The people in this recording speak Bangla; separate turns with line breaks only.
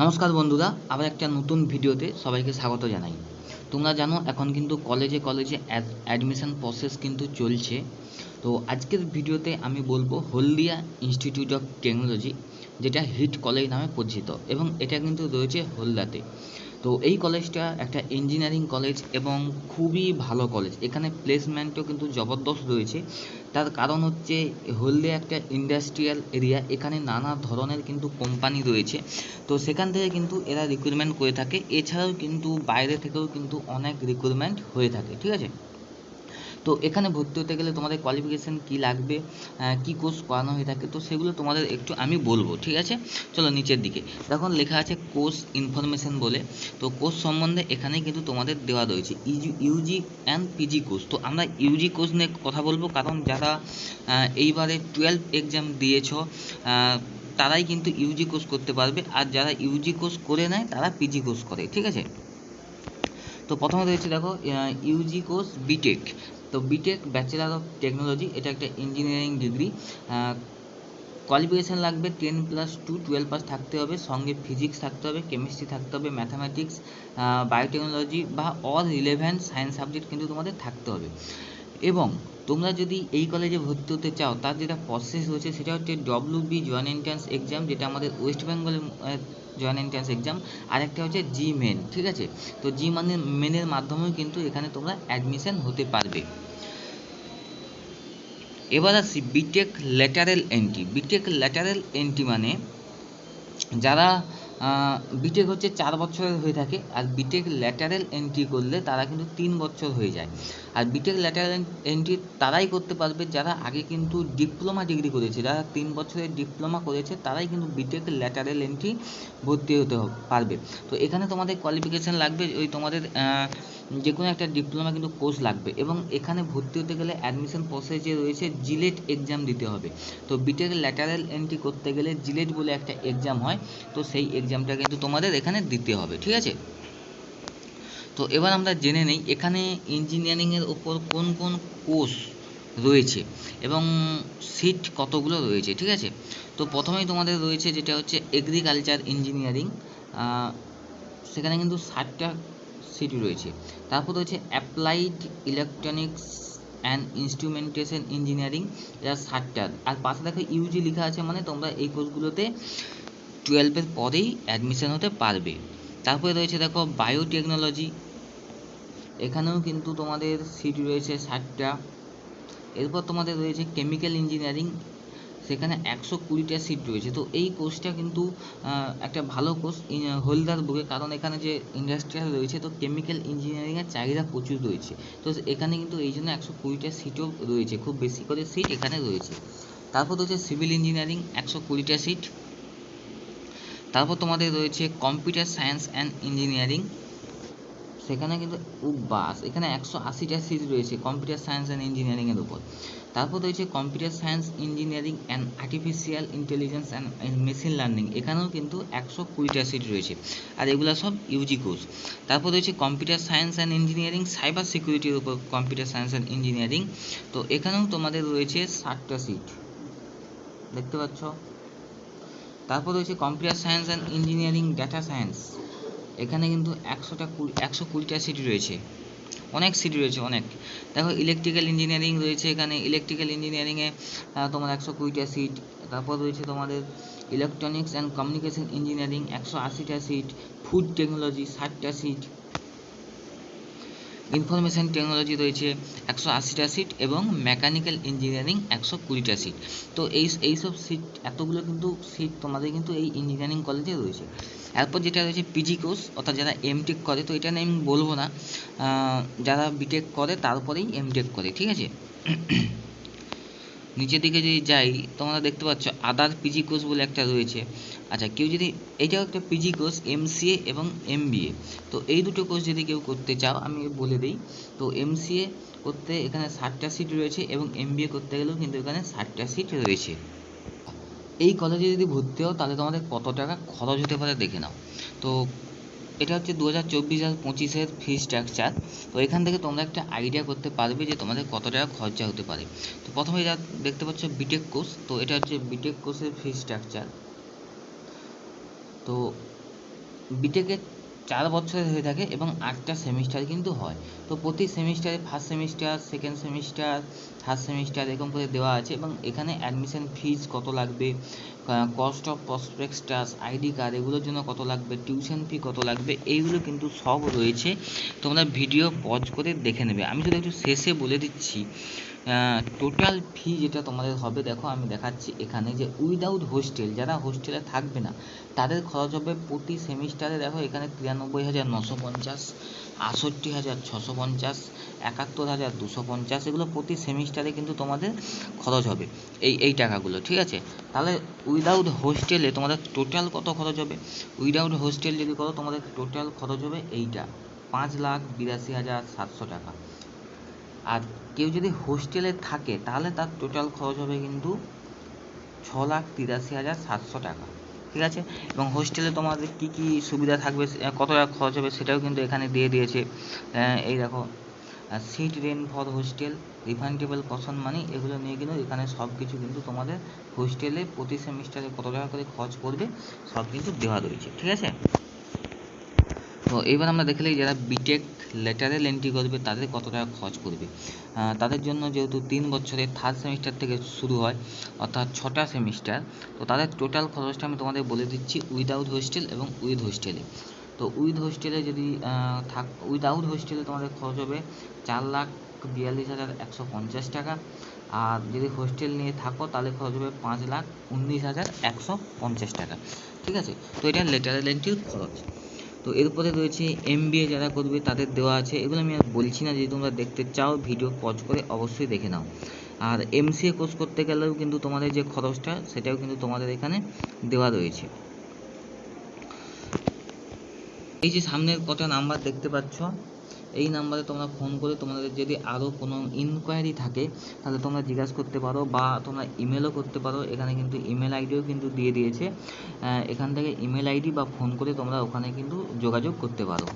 নমস্কার বন্ধুরা, আবার একটা নতুন ভিডিওতে সবাইকে স্বাগত জানাই। তোমরা জানো, এখন কিন্তু কলেজে কলেজে অ্যাডমিশন প্রসেস কিন্তু চলছে। তো আজকের ভিডিওতে আমি বলব হলদিয়া ইনস্টিটিউট অফ টেকনোলজি যেটা হিট কলেজ নামে পরিচিত, এবং এটা কিন্তু রয়েছে হলদিয়াতে তো এই কলেজটা একটা ইঞ্জিনিয়ারিং কলেজ এবং খুবই ভালো কলেজ। এখানে প্লেসমেন্টও কিন্তু জবরদস্ত রয়েছে। তার কারণ হচ্ছে হলদিয়া একটা ইন্ডাস্ট্রিয়াল এরিয়া এখানে নানা ধরনের কিন্তু কোম্পানি রয়েছে। তো সেখান থেকে কিন্তু এরা রিক্রুটমেন্ট করে থাকে। এছাড়াও কিন্তু বাইরে থেকেও কিন্তু অনেক রিক্রুটমেন্ট হয়ে থাকে, ঠিক আছে? তো এখানে ভর্তি হতে গেলে তোমাদের কোয়ালিফিকেশান কী লাগবে কী কোর্স করানো হয়ে থাকে, তো সেগুলো তোমাদের একটু আমি বলব, ঠিক আছে? চলো নিচের দিকে। দেখুন, লেখা আছে কোর্স ইনফরমেশান বলে। তো কোর্স সম্বন্ধে এখানে কিন্তু তোমাদের দেওয়া রয়েছে। ইউজি অ্যান্ড পিজি কোর্স তো আমরা ইউজি কোর্স নিয়ে কথা বলব, কারণ যারা এইবারে টুয়েলভ এক্সাম দিয়েছ তারাই কিন্তু ইউজি কোর্স করতে পারবে। আর যারা ইউজি কোর্স করে নেয়, তারা পিজি কোর্স করে, ঠিক আছে? তো প্রথমে রয়েছে দেখো ইউজি কোর্স বিটেক তো B Tech bachelor of technology এটা একটা ইঞ্জিনিয়ারিং ডিগ্রি কোয়ালিফিকেশান লাগবে ten plus two twelve pass থাকতে হবে, সঙ্গে ফিজিক্স থাকতে হবে কেমিস্ট্রি থাকতে হবে ম্যাথামেটিক্স বায়োটেকনোলজি বা অল রিলেভেন্ট সায়েন্স সাবজেক্ট কিন্তু তোমাদের থাকতে হবে। এবং তোমরা যদি এই কলেজে ভর্তি হতে চাও, তার যেটা প্রসেস রয়েছে সেটা হচ্ছে W B joint entrance exam যেটা আমাদের ওয়েস্ট বেঙ্গলের জয়েন্ট এন্ট্রান্স এক্সাম আরেকটা হচ্ছে জি মেন ঠিক আছে? তো জি মানে মেনের মাধ্যমেও কিন্তু এখানে তোমরা অ্যাডমিশন হতে পারবে। এবার আসি B Tech lateral entry B Tech lateral entry মানে যারা বিটেক হচ্ছে চার বছরের হয়ে থাকে, আর বিটেক ল্যাটারেল এন্ট্রি করলে তারা কিন্তু তিন বছর হয়ে যায়। আর বিটেক ল্যাটারেল এন্ট্রি তারাই করতে পারবে যারা আগে কিন্তু ডিপ্লোমা ডিগ্রি করেছে, যারা তিন বছরের ডিপ্লোমা করেছে, তারাই কিন্তু বিটেক ল্যাটারেল এন্ট্রি ভর্তি হতে পারবে। তো এখানে তোমাদের কোয়ালিফিকেশান লাগবে, ওই তোমাদের যে কোনো একটা ডিপ্লোমা কিন্তু কোর্স লাগবে। এবং এখানে ভর্তি হতে গেলে অ্যাডমিশন যে রয়েছে জিলেট এক্সাম দিতে হবে। তো বিটেক ল্যাটারাল এন্ট্রি করতে গেলে জিলেট বলে একটা এক্সাম হয়, তো সেই এক্সামটা কিন্তু তোমাদের এখানে দিতে হবে, ঠিক আছে? তো এবার আমরা জেনে নেই, এখানে ইঞ্জিনিয়ারিংয়ের ওপর কোন কোন কোর্স রয়েছে এবং সিট কতগুলো রয়েছে, ঠিক আছে? তো প্রথমেই তোমাদের রয়েছে যেটা হচ্ছে এগ্রিকালচার ইঞ্জিনিয়ারিং সেখানে কিন্তু ষাটটা সিট রয়েছে। তারপর রয়েছে applied electronics and instrumentation engineering এটা ষাটটা। আর পাশে দেখো ইউজি লেখা আছে মানে তোমরা এই কোর্সগুলোতে টুয়েলভের পরেই অ্যাডমিশন হতে পারবে। তারপরে রয়েছে দেখো বায়োটেকনোলজি এখানেও কিন্তু তোমাদের সিট রয়েছে ষাটটা। এরপর তোমাদের রয়েছে কেমিক্যাল ইঞ্জিনিয়ারিং সেখানে একশো কুড়িটা সিট রয়েছে। তো এই কোর্সটা কিন্তু একটা ভালো কোর্স হলদার বুকে। কারণ এখানে যে ইন্ডাস্ট্রিয়াল রয়েছে, তো কেমিক্যাল ইঞ্জিনিয়ারিংয়ের চাহিদা প্রচুর রয়েছে। তো এখানে কিন্তু এই জন্য একশো কুড়িটা সিটও রয়েছে। খুব বেশি করে সিট এখানে রয়েছে। তারপর রয়েছে সিভিল ইঞ্জিনিয়ারিং একশো কুড়িটা সিট তারপর তোমাদের রয়েছে কম্পিউটার সায়েন্স অ্যান্ড ইঞ্জিনিয়ারিং সেখানে কিন্তু বাস, এখানে একশো আশিটা সিট রয়েছে কম্পিউটার সায়েন্স অ্যান্ড ইঞ্জিনিয়ারিংয়ের উপর। তারপর রয়েছে computer science engineering and artificial intelligence and machine learning এখানেও কিন্তু একশো কুড়িটা সিট রয়েছে, আর এগুলো সব ইউজি কোর্স তারপর রয়েছে computer science and engineering cyber সিকিউরিটির উপর কম্পিউটার সায়েন্স অ্যান্ড ইঞ্জিনিয়ারিং তো এখানেও তোমাদের রয়েছে ষাটটা সিট দেখতে পাচ্ছ? তারপর রয়েছে computer science and engineering data science এখানে কিন্তু একশোটা একশো কুড়িটা সিট রয়েছে। অনেক সিট রয়েছে, অনেক। দেখো ইলেকট্রিক্যাল ইঞ্জিনিয়ারিং রয়েছে এখানে। ইলেকট্রিক্যাল ইঞ্জিনিয়ারিংয়ে তোমার একশো কুড়িটা সিট তারপর রয়েছে তোমাদের ইলেকট্রনিক্স অ্যান্ড কমিউনিকেশন ইঞ্জিনিয়ারিং একশো আশিটা সিট ফুড টেকনোলজি ষাটটা সিট ইনফরমেশান টেকনোলজি রয়েছে একশো আশিটা সিট এবং মেকানিক্যাল ইঞ্জিনিয়ারিং একশো কুড়িটা সিট। তো এই এইসব সিট, এতগুলো কিন্তু সিট তোমাদের কিন্তু এই ইঞ্জিনিয়ারিং কলেজে রয়েছে। এরপর যেটা রয়েছে পিজি কোর্স অর্থাৎ যারা এমটেক করে, তো এটা নিয়ে আমি বলব না। যারা বিটেক করে, তারপরেই এমটেক করে, ঠিক আছে? নিচের দিকে যদি যাই, তোমরা দেখতে পাচ্ছ আদার পিজি কোর্স বলে একটা রয়েছে। আচ্ছা কেউ যদি, এটাও একটা পিজি কোর্স এমসিএ এবং এমবিএ তো এই দুটো কোর্স যদি কেউ করতে চাও, আমি বলে দিই, তো এমসিএ করতে এখানে ষাটটা সিট রয়েছে এবং এমবিএ করতে গেলেও কিন্তু এখানে ষাটটা সিট রয়েছে। এই কলেজে যদি ভর্তি হও, তাহলে তোমাদের কত টাকা খরচ হতে পারে দেখে নাও। তো এটা হচ্ছে দু হাজার চব্বিশ আর পঁচিশের ফি স্ট্রাকচার তো এখান থেকে তোমরা একটা আইডিয়া করতে পারবে যে তোমাদের কত টাকা খরচা হতে পারে। তো প্রথমে যা দেখতে পাচ্ছ বিটেক কোর্স তো এটা হচ্ছে বিটেক কোর্সের ফি স্ট্রাকচার তো বিটেকের চার বছরের হয়ে থাকে এবং আটটা সেমিস্টার কিন্তু হয়। তো প্রতি সেমিস্টারে first semester second semester third semester এরকম করে দেওয়া আছে এবং এখানে অ্যাডমিশন ফিজ কত লাগবে cost of prospectus ID card এগুলোর জন্য কত লাগবে টিউশন ফি কত লাগবে, এইগুলো কিন্তু সব রয়েছে। তোমরা ভিডিও পজ করে দেখে নেবে। আমি শুধু একটু শেষে বলে দিচ্ছি টোটাল ফি যেটা তোমাদের হবে, দেখো আমি দেখাচ্ছি এখানে যে উইদাউট হোস্টেল যারা হোস্টেলে থাকবে না, তাদের খরচ হবে প্রতি সেমিস্টারে দেখো এখানে তিরানব্বই হাজার নশো পঞ্চাশ, আটষট্টি হাজার ছশো পঞ্চাশ, একাত্তর হাজার দুশো পঞ্চাশ, এগুলো প্রতি সেমিস্টারে কিন্তু তোমাদের খরচ হবে এই এই টাকাগুলো, ঠিক আছে? তাহলে উইদাউট হোস্টেলে তোমাদের টোটাল কত খরচ হবে? উইদাউট হোস্টেল যদি করো, তোমাদের টোটাল খরচ হবে এইটা, পাঁচ লাখ বিরাশি হাজার সাতশো টাকা। আর কেউ যদি হোস্টেলে থাকে, তাহলে তার টোটাল খরচ হবে কিন্তু ছ লাখ তিরাশি হাজার সাতশো টাকা, ঠিক আছে? এবং হোস্টেলে তোমাদের কী কী সুবিধা থাকবে কত টাকা খরচ হবে সেটাও কিন্তু এখানে দিয়ে দিয়েছে। এই দেখো seat rent for hostel refundable caution money এগুলো নিয়ে কিন্তু এখানে সব কিছু কিন্তু তোমাদের হোস্টেলে প্রতি সেমিস্টারে কত টাকা করে খরচ পড়বে, সব কিন্তু দেওয়া রয়েছে, ঠিক আছে? তো এবার আমরা দেখে নিই যারা বিটেক লেটারেল এন্ট্রি করবে, তাদের কত টাকা খরচ পড়বে তাদের জন্য যেহেতু তিন বছরের থার্ড সেমিস্টার থেকে শুরু হয়, অর্থাৎ ছটা সেমিস্টার তো তাদের টোটাল খরচটা আমি তোমাদের বলে দিচ্ছি উইদাউট হোস্টেল এবং উইথ হোস্টেলে তো উইথ হোস্টেলে যদি থাক উইদাউট হোস্টেলে তোমাদের খরচ হবে চার লাখ বিয়াল্লিশ হাজার একশো পঞ্চাশ টাকা। আর যদি হোস্টেল নিয়ে থাকো, তাহলে খরচ হবে পাঁচ লাখ উনিশ হাজার একশো পঞ্চাশ টাকা। ঠিক আছে? তো এটা লেটারেল এন্ট্রির খরচ। তো এরপরে রয়েছে এম যারা করবে তাদের দেওয়া আছে। এগুলো আমি আর বলছি না, যদি তোমরা দেখতে চাও ভিডিও পজ করে অবশ্যই দেখে নাও। আর এমসিএ কোর্স করতে গেলেও কিন্তু তোমাদের যে খরচটা, সেটাও কিন্তু তোমাদের এখানে দেওয়া রয়েছে। এই যে সামনের কটা নাম্বার দেখতে পাচ্ছ এই নাম্বারে তোমরা ফোন করে তোমাদের যদি আরও কোনো ইনকোয়ারি থাকে, তাহলে তোমরা জিজ্ঞাসা করতে পারো বা তোমরা ইমেলও করতে পারো। এখানে কিন্তু ইমেল আইডিও কিন্তু দিয়ে দিয়েছে। এখান থেকে ইমেল আইডি বা ফোন করে তোমরা ওখানে কিন্তু যোগাযোগ করতে পারো।